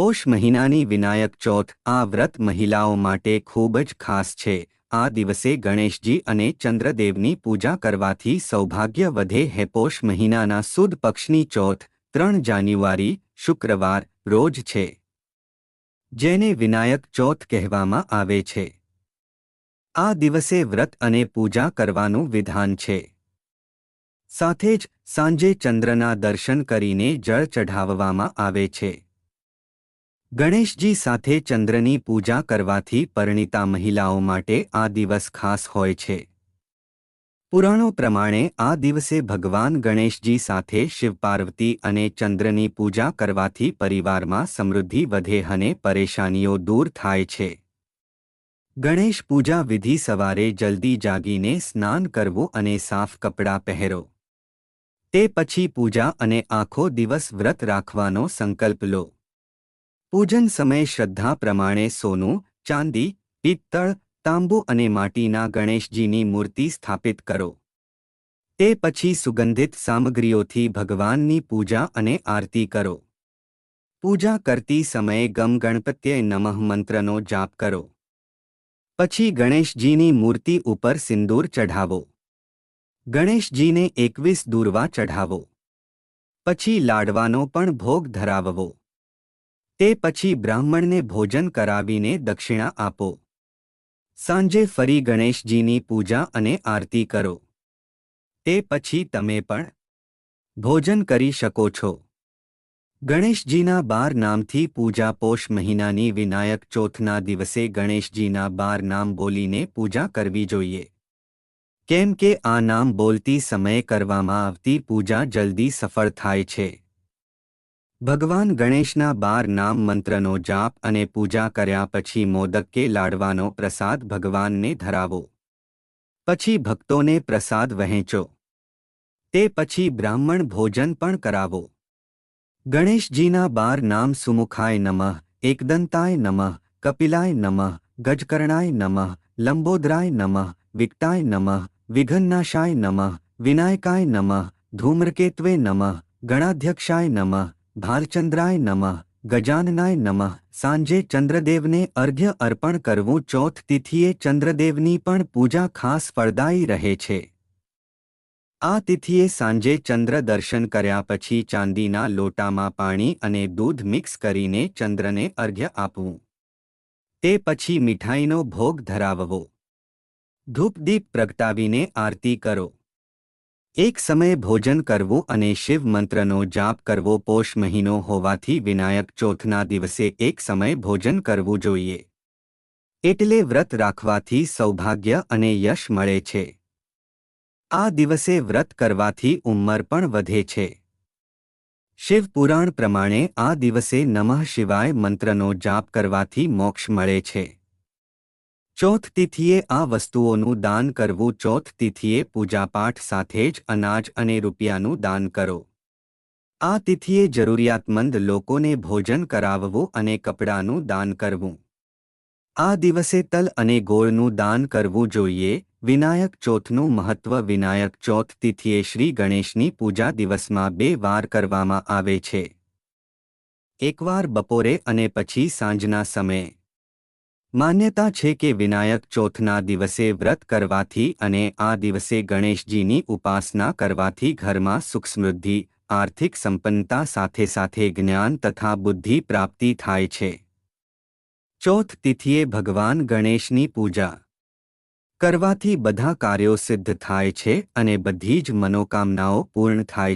પોષ મહિનાની વિનાયક ચોથ આ વ્રત મહિલાઓ માટે ખૂબ જ ખાસ છે. આ દિવસે ગણેશજી અને ચંદ્રદેવની પૂજા કરવાથી સૌભાગ્ય વધે હે. પોષ મહિનાના સુદ પક્ષની ચોથ, ત્રણ જાન્યુઆરી, શુક્રવાર, રોજ છે. જેને વિનાયક ચોથ કહેવામાં આવે છે. આ દિવસે વ્રત અને પૂજા કરવાનું વિધાન છે. સાથે જ સાંજે ચંદ્રના દર્શન કરીને જળ ચઢાવવામાં આવે છે. ગણેશજી સાથે ચંદ્રની પૂજા કરવાથી પરિણીતા મહિલાઓ માટે આ દિવસ ખાસ હોય છે. પુરાણો પ્રમાણે આ દિવસે ભગવાન ગણેશજી સાથે શિવપાર્વતી અને ચંદ્રની પૂજા કરવાથી પરિવારમાં સમૃદ્ધિ વધે અને પરેશાનીઓ દૂર થાય છે. ગણેશ પૂજા વિધિ સવારે જલ્દી જાગીને સ્નાન કરવું અને સાફ કપડાં પહેરો. તે પછી પૂજા અને આખો દિવસ વ્રત રાખવાનો સંકલ્પ લો. પૂજન સમયે શ્રદ્ધા પ્રમાણે સોનું, ચાંદી, પિત્તળ, તાંબુ અને માટીના ગણેશજીની મૂર્તિ સ્થાપિત કરો. તે પછી સુગંધિત સામગ્રીઓથી ભગવાનની પૂજા અને આરતી કરો. પૂજા કરતી સમયે ગમ ગણપત્ય નમઃ મંત્રનો જાપ કરો. પછી ગણેશજીની મૂર્તિ ઉપર સિંદૂર ચઢાવો. ગણેશજીને એકવીસ દૂરવા ચઢાવો. પછી લાડવાનો પણ ભોગ ધરાવવો. તે પછી બ્રાહ્મણને ભોજન કરાવીને દક્ષિણા આપો. સાંજે ફરી ગણેશજીની પૂજા અને આરતી કરો. તે પછી તમે પણ ભોજન કરી શકો છો. ગણેશજીના બાર નામથી પૂજા પોષ મહિનાની વિનાયક ચોથના દિવસે ગણેશજીના બાર નામ બોલીને પૂજા કરવી જોઈએ. કેમ કે આ નામ બોલતી સમયે કરવામાં આવતી પૂજા જલ્દી સફળ થાય છે. ભગવાન ગણેશના બાર નામ મંત્રનો જાપ અને પૂજા કર્યા પછી મોદક લાડવાનો પ્રસાદ ભગવાનને ધરાવો. પછી ભક્તોને પ્રસાદ વહેંચો. તે પછી બ્રાહ્મણ ભોજન પણ કરાવો. ગણેશજીના બાર નામ સુમુખાય નમઃ, એકદંતાય નમઃ, કપિલાય નમઃ, ગજકર્ણાય નમઃ, લંબોદરાય નમઃ, વિકટાય નમઃ, વિઘન્નાશાય નમઃ, વિનાયકાય નમઃ ધૂમ્રકેત્વે નમઃ, ગણાધ્યક્ષાય નમઃ ભાલચંદ્રાય નમઃ, ગજાનનાય નમઃ. સાંજે ચંદ્રદેવને અર્ઘ્ય અર્પણ કરવું ચોથ તિથિએ ચંદ્રદેવની પણ પૂજા ખાસ ફળદાયી રહે છે. આ તિથિએ સાંજે ચંદ્ર દર્શન કર્યા પછી ચાંદીના લોટામાં પાણી અને દૂધ મિક્સ કરીને ચંદ્રને અર્ઘ્ય આપવું. તે પછી મીઠાઈનો ભોગ ધરાવવો. ધૂપદીપ પ્રગટાવીને આરતી કરો. એક સમયે ભોજન કરવું અને શિવ મંત્રનો જાપ કરવો પોષ મહિનો હોવાથી વિનાયક ચોથના દિવસે એક સમયે ભોજન કરવું જોઈએ. એટલે વ્રત રાખવાથી સૌભાગ્ય અને યશ મળે છે. આ દિવસે વ્રત કરવાથી ઉંમર પણ વધે છે. શિવપુરાણ પ્રમાણે આ દિવસે નમઃ શિવાય મંત્રનો જાપ કરવાથી મોક્ષ મળે છે. ચોથ તિથિએ આ વસ્તુઓનું દાન કરવું. ચોથ તિથિએ પૂજાપાઠ સાથે જ અનાજ અને રૂપિયાનું દાન કરો. આ તિથિએ જરૂરિયાતમંદ લોકોને ભોજન કરાવવું અને કપડાનું દાન કરવું. આ દિવસે તલ અને ગોળનું દાન કરવું જોઈએ. વિનાયક ચોથનું મહત્વ. વિનાયક ચોથ તિથિએ શ્રી ગણેશની પૂજા દિવસમાં બે વાર કરવામાં આવે છે. એકવાર બપોરે અને પછી સાંજના સમયે. માન્યતા છે કે વિનાયક ચોથના દિવસે વ્રત કરવાથી અને આ દિવસે ગણેશજીની ઉપાસના કરવાથી ઘરમાં સુખ સમૃદ્ધિ આર્થિક સંપન્નતા સાથે સાથે જ્ઞાન તથા બુદ્ધિ પ્રાપ્તિ થાય છે. ચોથ તિથિએ ભગવાન ગણેશની પૂજા. કરવાથી બધા કાર્યો સિદ્ધ થાય છે અને બધી જ મનોકામનાઓ પૂર્ણ થાય